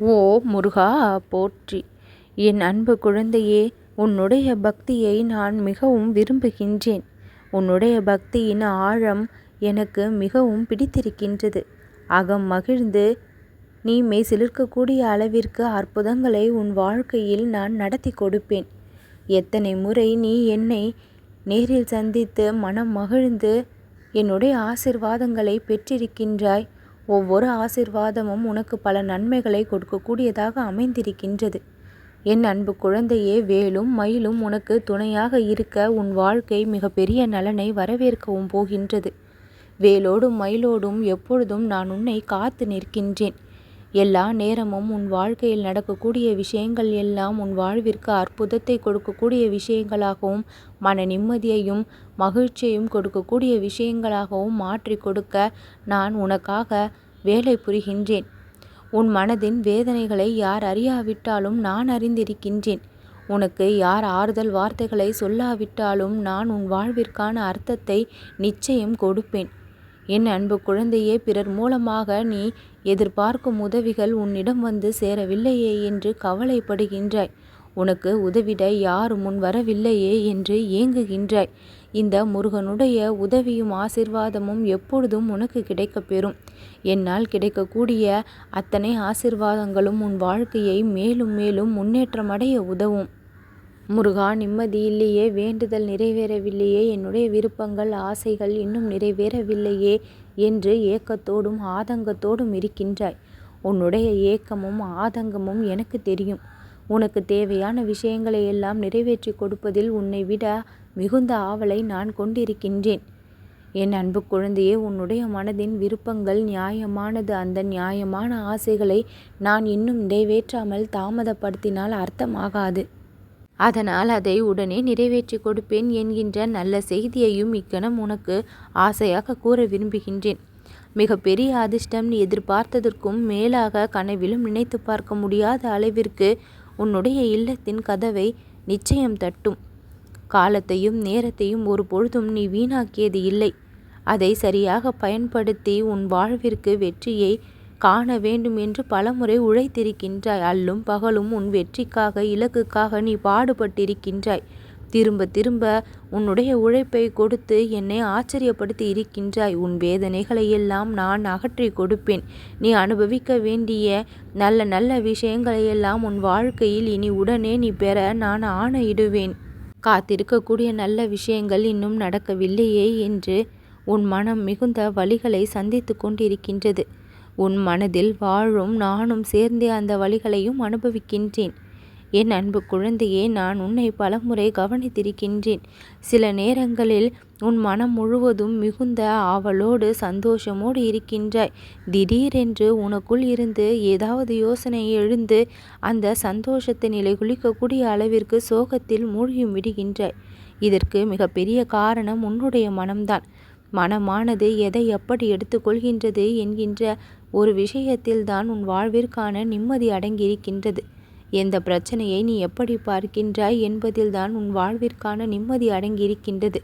ஓ முருகா போற்றி. என் அன்பு குழந்தையே உன்னுடைய பக்தியை நான் மிகவும் விரும்புகின்றேன். உன்னுடைய பக்தியின் ஆழம் எனக்கு மிகவும் பிடித்திருக்கின்றது. அகம் மகிழ்ந்து நீ மெய்சிலிருக்கக்கூடிய அளவிற்கு அற்புதங்களை உன் வாழ்க்கையில் நான் நடத்தி கொடுப்பேன். எத்தனை முறை நீ என்னை நேரில் சந்தித்து மனம் மகிழ்ந்து என்னுடைய ஆசிர்வாதங்களை பெற்றிருக்கின்றாய். ஒவ்வொரு ஆசிர்வாதமும் உனக்கு பல நன்மைகளை கொடுக்கக்கூடியதாக அமைந்திருக்கின்றது. என் அன்பு குழந்தையே வேலும் மயிலும் உனக்கு துணையாக இருக்க உன் வாழ்க்கை மிகப்பெரிய நலனை வரவேற்கவும் போகின்றது. வேலோடும் மயிலோடும் எப்பொழுதும் நான் உன்னை காத்து நிற்கின்றேன். எல்லா நேரமும் உன் வாழ்க்கையில் நடக்கக்கூடிய விஷயங்கள் எல்லாம் உன் வாழ்விற்கு அற்புதத்தை கொடுக்கக்கூடிய விஷயங்களாகவும் மன நிம்மதியையும் மகிழ்ச்சியையும் கொடுக்கக்கூடிய விஷயங்களாகவும் மாற்றி கொடுக்க நான் உனக்காக வேலை புரிகின்றேன். உன் மனதின் வேதனைகளை யார் அறியாவிட்டாலும் நான் அறிந்திருக்கின்றேன். உனக்கு யார் ஆறுதல் வார்த்தைகளை சொல்லாவிட்டாலும் நான் உன் வாழ்விற்கான அர்த்தத்தை நிச்சயம் கொடுப்பேன். என் அன்பு குழந்தையே பிறர் மூலமாக நீ எதிர்பார்க்கும் உதவிகள் உன்னிடம் வந்து சேரவில்லையே என்று கவலைப்படுகின்றாய். உனக்கு உதவிட யாரும் முன் வரவில்லையே என்று ஏங்குகின்றாய். இந்த முருகனுடைய உதவியும் ஆசிர்வாதமும் எப்பொழுதும் உனக்கு கிடைக்கப்பெறும் என்னால் கிடைக்கக்கூடிய அத்தனை ஆசிர்வாதங்களும் உன் வாழ்க்கையை மேலும் மேலும் முன்னேற்றமடைய உதவும். முருகா நிம்மதி இல்லையே வேண்டுதல் நிறைவேறவில்லையே என்னுடைய விருப்பங்கள் ஆசைகள் இன்னும் நிறைவேறவில்லையே என்று ஏக்கத்தோடும் ஆதங்கத்தோடும் இருக்கின்றாய். உன்னுடைய ஏக்கமும் ஆதங்கமும் எனக்கு தெரியும். உனக்கு தேவையான விஷயங்களை எல்லாம் நிறைவேற்றி கொடுப்பதில் உன்னை விட மிகுந்த ஆவலை நான் கொண்டிருக்கின்றேன். என் அன்பு குழந்தையே உன்னுடைய மனதின் விருப்பங்கள் நியாயமானது. அந்த நியாயமான ஆசைகளை நான் இன்னும் நிறைவேற்றாமல் தாமதப்படுத்தினால் அர்த்தமாகாது. அதனால் அதை உடனே நிறைவேற்றி கொடுப்பேன் என்கின்ற நல்ல செய்தியையும் இக்கணம் உனக்கு ஆசையாக கூற விரும்புகின்றேன். மிகப்பெரிய அதிர்ஷ்டம் நீ எதிர்பார்த்ததற்கும் மேலாக கனவிலும் நினைத்து பார்க்க முடியாத அளவிற்கு உன்னுடைய இல்லத்தின் கதவை நிச்சயம் தட்டும். காலத்தையும் நேரத்தையும் ஒரு பொழுதும் நீ வீணாக்கியது இல்லை. அதை சரியாக பயன்படுத்தி உன் வாழ்விற்கு வெற்றியை காண வேண்டும் என்று பலமுறை உழைத்திருக்கின்றாய். அல்லும் பகலும் உன் வெற்றிக்காக இலக்குக்காக நீ பாடுபட்டிருக்கின்றாய். திரும்ப திரும்ப உன்னுடைய உழைப்பை கொடுத்து என்னை ஆச்சரியப்படுத்தி இருக்கின்றாய். உன் வேதனைகளை எல்லாம் நான் அகற்றி கொடுப்பேன். நீ அனுபவிக்க வேண்டிய நல்ல நல்ல விஷயங்களை எல்லாம் உன் வாழ்க்கையில் இனி உடனே நீ பெற நான் ஆணையிடுவேன். காத்திருக்கக்கூடிய நல்ல விஷயங்கள் இன்னும் நடக்கவில்லையே என்று உன் மனம் மிகுந்த வழிகளை சந்தித்து கொண்டிருக்கின்றது. உன் மனதில் வாழும் நானும் சேர்ந்தே அந்த வழிகளையும் அனுபவிக்கின்றேன். என் அன்பு குழந்தையே நான் உன்னை பலமுறை கவனித்திருக்கின்றேன். சில நேரங்களில் உன் மனம் முழுவதும் மிகுந்த ஆவலோடு சந்தோஷமோடு இருக்கின்றாய். திடீரென்று உனக்குள் இருந்து ஏதாவது யோசனை எழுந்து அந்த சந்தோஷத்தை நிலை குளிக்கக்கூடிய அளவிற்கு சோகத்தில் மூழ்கியும் விடுகின்றாய். இதற்கு மிகப்பெரிய காரணம் உன்னுடைய மனம்தான். மனமானது எதை எப்படி எடுத்துக்கொள்கின்றது என்கின்ற ஒரு விஷயத்தில்தான் உன் வாழ்விற்கான நிம்மதி அடங்கியிருக்கின்றது. எந்த பிரச்சனையை நீ எப்படி பார்க்கின்றாய் என்பதில்தான் உன் வாழ்விற்கான நிம்மதி அடங்கியிருக்கின்றது.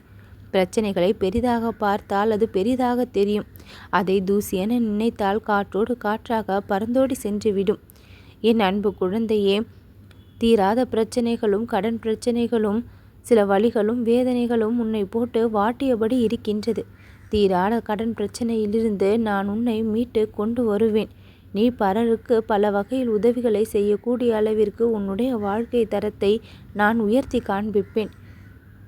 பிரச்சனைகளை பெரிதாக பார்த்தால் அது பெரிதாக தெரியும். அதை தூசி என நினைத்தால் காற்றோடு காற்றாக பறந்தோடி சென்றுவிடும். என் அன்பு குழந்தையே தீராத பிரச்சனைகளும் கடன் பிரச்சனைகளும் சில வழிகளும் வேதனைகளும் உன்னை போட்டு வாட்டியபடி இருக்கின்றது. தீராத கடன் பிரச்சனையிலிருந்து நான் உன்னை மீட்டு கொண்டு வருவேன். நீ பலருக்கு பல வகையில் உதவிகளை செய்யக்கூடிய அளவிற்கு உன்னுடைய வாழ்க்கை தரத்தை நான் உயர்த்தி காண்பிப்பேன்.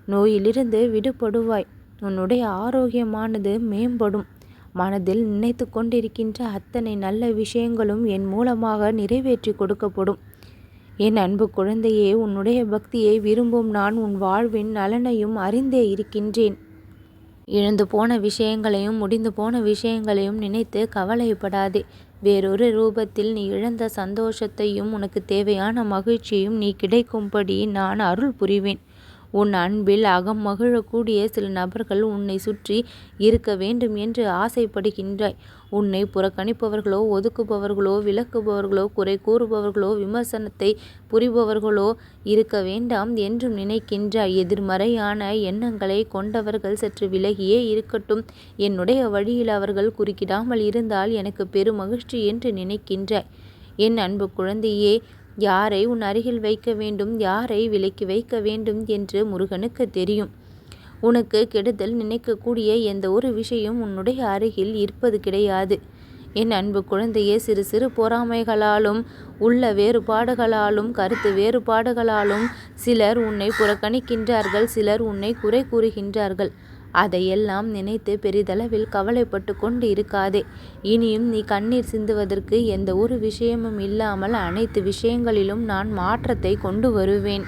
நோயிலிருந்து விடுபடுவாய். உன்னுடைய ஆரோக்கியமானது மேம்படும். மனதில் நினைத்து கொண்டிருக்கின்ற அத்தனை நல்ல விஷயங்களும் என் மூலமாக நிறைவேற்றி கொடுக்கப்படும். என் அன்பு குழந்தையே உன்னுடைய பக்தியை விரும்பும் நான் உன் வாழ்வின் நலனையும் அறிந்தே இருக்கின்றேன். இழந்து போன விஷயங்களையும் முடிந்து போன விஷயங்களையும் நினைத்து கவலைப்படாதே. வேறொரு ரூபத்தில் நீ இழந்த சந்தோஷத்தையும் உனக்கு தேவையான மகிழ்ச்சியும் நீ கிடைக்கும்படி நான் அருள் புரிவேன். உன் அன்பில் அகம் மகிழக்கூடிய சில நபர்கள் உன்னை சுற்றி இருக்க வேண்டும் என்று ஆசைப்படுகின்றாய். உன்னை புறக்கணிப்பவர்களோ ஒதுக்குபவர்களோ விளக்குபவர்களோ குறை கூறுபவர்களோ விமர்சனத்தை புரிபவர்களோ இருக்க வேண்டாம் என்றும் நினைக்கின்றாய். எதிர்மறையான எண்ணங்களை கொண்டவர்கள் சற்று விலகியே இருக்கட்டும். என்னுடைய வழியில் அவர்கள் குறுக்கிடாமல் இருந்தால் எனக்கு பெரும் மகிழ்ச்சி என்று நினைக்கின்றாய். என் அன்பு குழந்தையே யாரை உன் அருகில் வைக்க வேண்டும்? யாரை விலக்கி வைக்க வேண்டும் என்று முருகனுக்கு தெரியும். உனக்கு கெடுதல் நினைக்கக்கூடிய எந்த ஒரு விஷயம் உன்னுடைய அருகில் இருப்பது கிடையாது. என் அன்பு குழந்தையே சிறு சிறு பொறாமைகளாலும் உள்ள வேறுபாடுகளாலும் கருத்து வேறுபாடுகளாலும் சிலர் உன்னை புறக்கணிக்கின்றார்கள் சிலர் உன்னை குறை கூறுகின்றார்கள். அதையெல்லாம் நினைத்து பெரிதளவில் கவலைப்பட்டு கொண்டு இருக்காதே இனியும் நீ கண்ணீர் சிந்துவதற்கு எந்த ஒரு விஷயமும் இல்லாமல் அனைத்து விஷயங்களிலும் நான் மாற்றத்தை கொண்டு வருவேன்.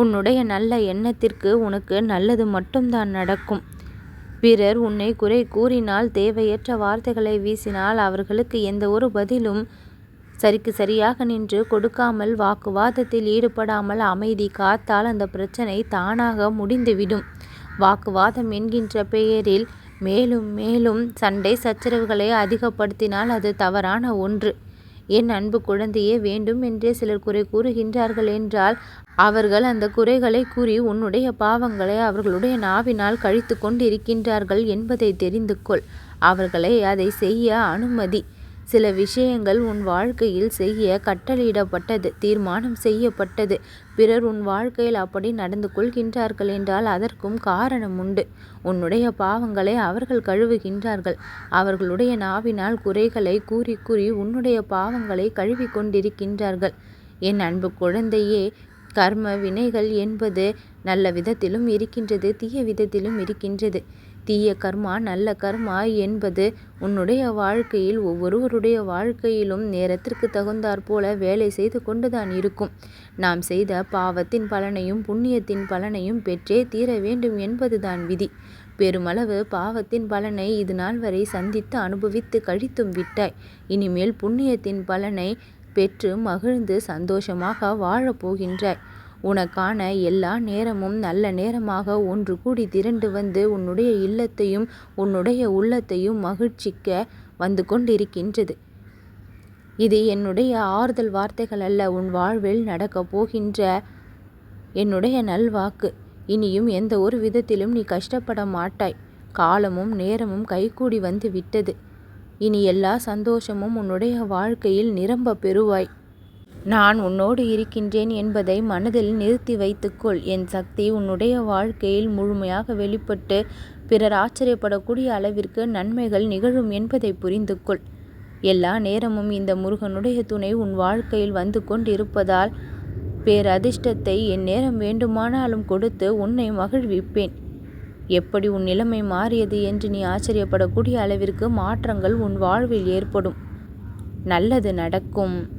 உன்னுடைய நல்ல எண்ணத்திற்கு உனக்கு நல்லது மட்டும்தான் நடக்கும். பிறர் உன்னை குறை கூறினால் தேவையற்ற வார்த்தைகளை வீசினால் அவர்களுக்கு எந்த ஒரு பதிலும் சரிக்கு சரியாக நின்று கொடுக்காமல் வாக்குவாதத்தில் ஈடுபடாமல் அமைதி காத்தால் அந்த பிரச்சனை தானாக முடிந்துவிடும். வாக்குவாதம் என்கின்ற பெயரில் மேலும் மேலும் சண்டை சச்சரவுகளை அதிகப்படுத்தினால் அது தவறான ஒன்று. என் அன்பு குழந்தையே வேண்டும் என்றே சிலர் குறை கூறுகின்றார்கள் என்றால் அவர்கள் அந்த குறைகளை கூறி உன்னுடைய பாவங்களை அவர்களுடைய நாவினால் கழித்து கொண்டிருக்கின்றார்கள் என்பதை தெரிந்து கொள். அவர்களை அதை செய்ய அனுமதி. சில விஷயங்கள் உன் வாழ்க்கையில் செய்ய கட்டளையிடப்பட்டது தீர்மானம் செய்யப்பட்டது. பிறர் உன் வாழ்க்கையில் அப்படி நடந்து கொள்கின்றார்கள் என்றால் அதற்கும் காரணம் உண்டு. உன்னுடைய பாவங்களை அவர்கள் கழுவுகின்றார்கள். அவர்களுடைய நாவினால் குறைகளை கூறி கூறி உன்னுடைய பாவங்களை கழுவி கொண்டிருக்கின்றார்கள் என் அன்பு குழந்தையே கர்ம வினைகள் என்பது நல்ல விதத்திலும் இருக்கின்றது தீய விதத்திலும் இருக்கின்றது. தீய கர்மா நல்ல கர்மா என்பது உன்னுடைய வாழ்க்கையில் ஒவ்வொருவருடைய வாழ்க்கையிலும் நேரத்திற்கு தகுந்தாற் போல வேலை செய்து கொண்டுதான் இருக்கும். நாம் செய்த பாவத்தின் பலனையும் புண்ணியத்தின் பலனையும் பெற்றே தீர வேண்டும் என்பதுதான் விதி. பெருமளவு பாவத்தின் பலனை இது நாள் வரை சந்தித்து அனுபவித்து கழித்தும் விட்டாய். இனிமேல் புண்ணியத்தின் பலனை பெற்று மகிழ்ந்து சந்தோஷமாக வாழப்போகின்றாய் உனக்கான எல்லா நேரமும் நல்ல நேரமாக ஒன்று கூடி திரண்டு வந்து உன்னுடைய இல்லத்தையும் உன்னுடைய உள்ளத்தையும் மகிழ்ச்சிக்க வந்து கொண்டிருக்கின்றது. இது என்னுடைய ஆறுதல் வார்த்தைகள் அல்ல. உன் வாழ்வில் நடக்கப் போகின்ற என்னுடைய நல்வாக்கு. இனியும் எந்த ஒரு விதத்திலும் நீ கஷ்டப்பட மாட்டாய். காலமும் நேரமும் கைகூடி வந்து விட்டது. இனி எல்லா சந்தோஷமும் உன்னுடைய வாழ்க்கையில் நிரம்ப பெறுவாய். நான் உன்னோடு இருக்கின்றேன் என்பதை மனதில் நிறுத்தி வைத்துக்கொள். என் சக்தி உன்னுடைய வாழ்க்கையில் முழுமையாக வெளிப்பட்டு பிறர் ஆச்சரியப்படக்கூடிய அளவிற்கு நன்மைகள் நிகழும் என்பதை புரிந்து கொள் எல்லா நேரமும் இந்த முருகனுடைய துணை உன் வாழ்க்கையில் வந்து கொண்டிருப்பதால் பேரதிர்ஷ்டத்தை என் நேரம் வேண்டுமானாலும் கொடுத்து உன்னை மகிழ்விப்பேன். எப்படி உன் நிலைமை மாறியது என்று நீ ஆச்சரியப்படக்கூடிய அளவிற்கு மாற்றங்கள் உன் வாழ்வில் ஏற்படும். நல்லது நடக்கும்.